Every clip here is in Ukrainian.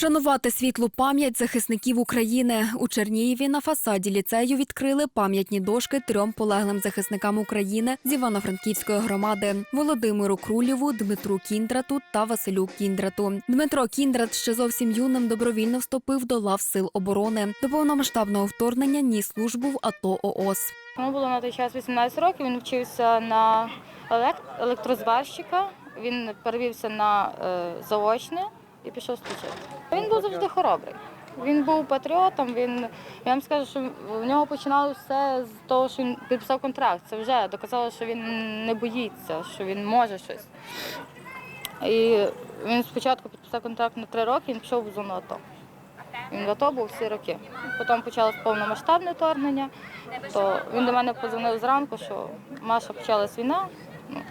Вшанувати світлу пам'ять захисників України у Чернієві на фасаді ліцею відкрили пам'ятні дошки трьом полеглим захисникам України з Івано-Франківської громади Володимиру Крулєву, Дмитру Кіндрату та Василю Кіндрату. Дмитро Кіндрат ще зовсім юним добровільно вступив до лав сил оборони. До повномасштабного вторгнення ніс службу в АТО ООС. Йому було на той час 18 років. Він вчився на елект- електрозварщика. Він перевівся на е, заочне і пішов служити. Він був завжди хоробрий. Він був патріотом. Він я вам скажу, що в нього починалося все з того, що він підписав контракт. Це вже доказало, що він не боїться, що він може щось. І він спочатку підписав контракт на три роки, він пішов в зону АТО. Він в АТО був всі роки. Потім почалось повномасштабне вторгнення, то він до мене подзвонив зранку, що Маша почалась війна, ну,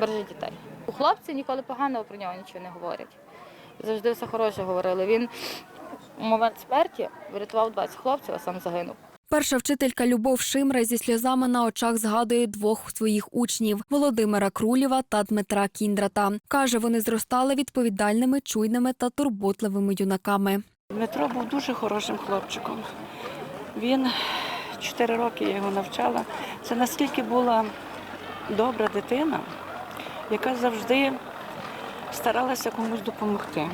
бережи дітей. У хлопці ніколи поганого про нього нічого не говорять. Завжди все хороше говорили. Він у момент смерті врятував 20 хлопців, а сам загинув. Перша вчителька Любов Шимра зі сльозами на очах згадує двох своїх учнів Володимира Крулєва та Дмитра Кіндрата. Каже, вони зростали відповідальними, чуйними та турботливими юнаками. Дмитро був дуже хорошим хлопчиком. Він чотири роки я його навчала. Це наскільки була добра дитина, яка завжди старалася комусь допомогти.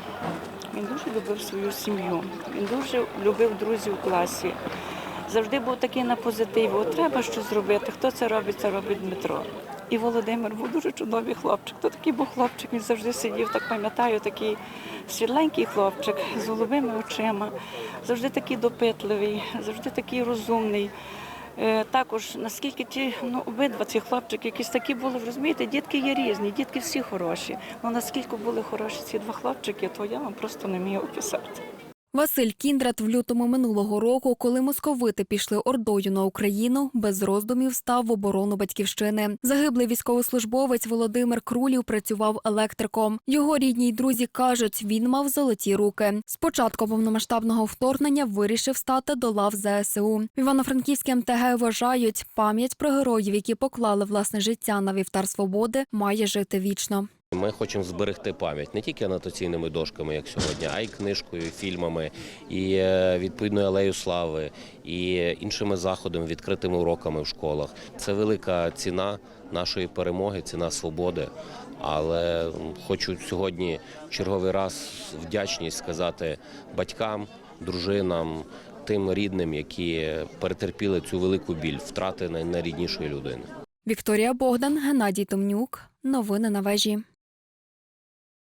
Він дуже любив свою сім'ю, він дуже любив друзів у класі. Завжди був такий на позитиві. От треба щось зробити. Хто це робить, це робить Дмитро. І Володимир був дуже чудовий хлопчик. То такий був хлопчик, він завжди сидів, так пам'ятаю, такий світленький хлопчик з голубими очима, завжди такий допитливий, завжди такий розумний. Е, Також наскільки ті ну обидва ці хлопчики, якісь такі були, розумієте, дітки є різні, дітки всі хороші. Ну наскільки були хороші ці два хлопчики, то я вам просто не вмію описати. Василь Кіндрат в лютому минулого року, коли московити пішли ордою на Україну, без роздумів став в оборону батьківщини. Загиблий військовослужбовець Володимир Крулів працював електриком. Його рідні й друзі кажуть, він мав золоті руки. З початку повномасштабного вторгнення вирішив стати до лав ЗСУ. Івано-Франківській МТГ вважають, пам'ять про героїв, які поклали власне життя на вівтар свободи, має жити вічно. Ми хочемо зберегти пам'ять не тільки анотаційними дошками, як сьогодні, а й книжкою, і фільмами, і е, відповідно алею слави, і іншими заходами, відкритими уроками в школах. Це велика ціна нашої перемоги, ціна свободи. Але хочу сьогодні черговий раз вдячність сказати батькам, дружинам, тим рідним, які перетерпіли цю велику біль, втрати найріднішої людини. Вікторія Богдан, Геннадій Томнюк. Новини на вежі.